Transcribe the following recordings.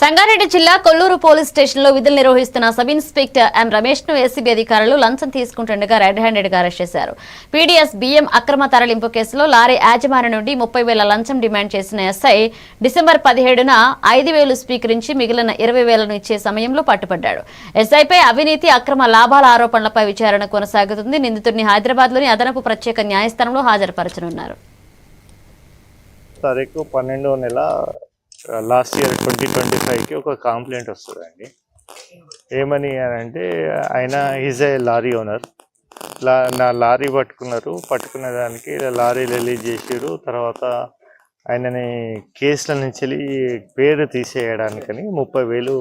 సంగారెడ్డి జిల్లా కొల్లూరు పోలీస్ స్టేషన్లో విధులు నిర్వహిస్తున్న సబ్ ఇన్స్పెక్టర్ ఎం రమేష్ను ఏసీబీ అధికారులు లంచం తీసుకుంటుండగా రెడ్ హ్యాండెడ్గా అరెస్ట్ చేశారు. పీడీఎస్ బియ్యం అక్రమ తరలింపు కేసులో లారీ యాజమాని నుండి ముప్పై వేల లంచం డిమాండ్ చేసిన ఎస్ఐ డిసెంబర్ పదిహేడున ఐదు వేలు స్వీకరించి మిగిలిన ఇరవై వేలను ఇచ్చే సమయంలో పట్టుబడ్డాడు. ఎస్ఐపై అవినీతి అక్రమ లాభాల ఆరోపణలపై విచారణ కొనసాగుతుంది. నిందితుడిని హైదరాబాద్లోని అదనపు ప్రత్యేక న్యాయస్థానంలో హాజరుపరచనున్నారు. తారీఖు నెల లాస్ట్ ఇయర్ ట్వంటీ ట్వంటీ ఫైవ్కి ఒక కంప్లైంట్ వస్తుందండి. ఏమని అని అంటే ఆయన ఈజ్ ఏ లారీ ఓనర్. లా నా లారీ పట్టుకున్నారు. పట్టుకున్న దానికి లారీ రిలీజ్ చేసాడు తర్వాత ఆయనని కేసుల నుంచి వెళ్ళి పేరు తీసేయడానికని ముప్పై వేలు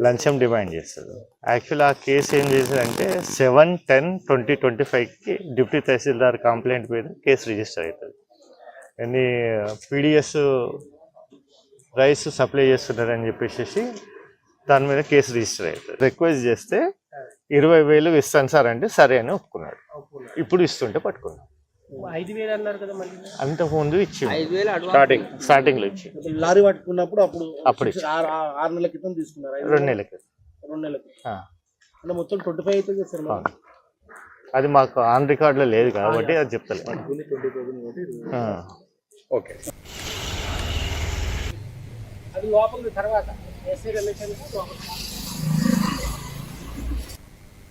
లంచం డిమాండ్ చేస్తారు. యాక్చువల్ ఆ కేసు ఏం చేశారంటే సెవెన్ టెన్ ట్వంటీ ట్వంటీ ఫైవ్కి డిప్యూటీ తహసీల్దార్ కంప్లైంట్ మీద కేసు రిజిస్టర్ అవుతుంది. ఎన్ని పీడిఎస్ రైస్ సప్లై చేస్తున్నారని చెప్పేసి దాని మీద కేసు రిజిస్టర్ అవుతుంది రిక్వెస్ట్ చేస్తే ఇరవై వేలు ఇస్తాను సార్ అంటే సరే అని ఒప్పుకున్నాడు ఇప్పుడు ఇస్తుంటే పట్టుకున్నాడు ఐదు వేలు అన్నారు కదా మళ్ళీ అంతకుముందు ఇచ్చి ఐదు వేలు అడ్వాన్స్ స్టార్టింగ్ స్టార్టింగ్లో ఇచ్చి లారీ పట్టుకున్నప్పుడు అప్పుడు అప్పుడు ఆరు నెలల క్రితం తీసుకున్నారు. రెండు నెలలకి రెండు నెలల క్రితం. అంటే మొత్తం ట్వంటీ ఫైవ్ అవుతుంది సార్ అవును. అది మాకు ఆన్ రికార్డులో లేదు కాబట్టి అది చెప్తలేదు. ఓకే. అది లోపల తర్వాత. SC relation open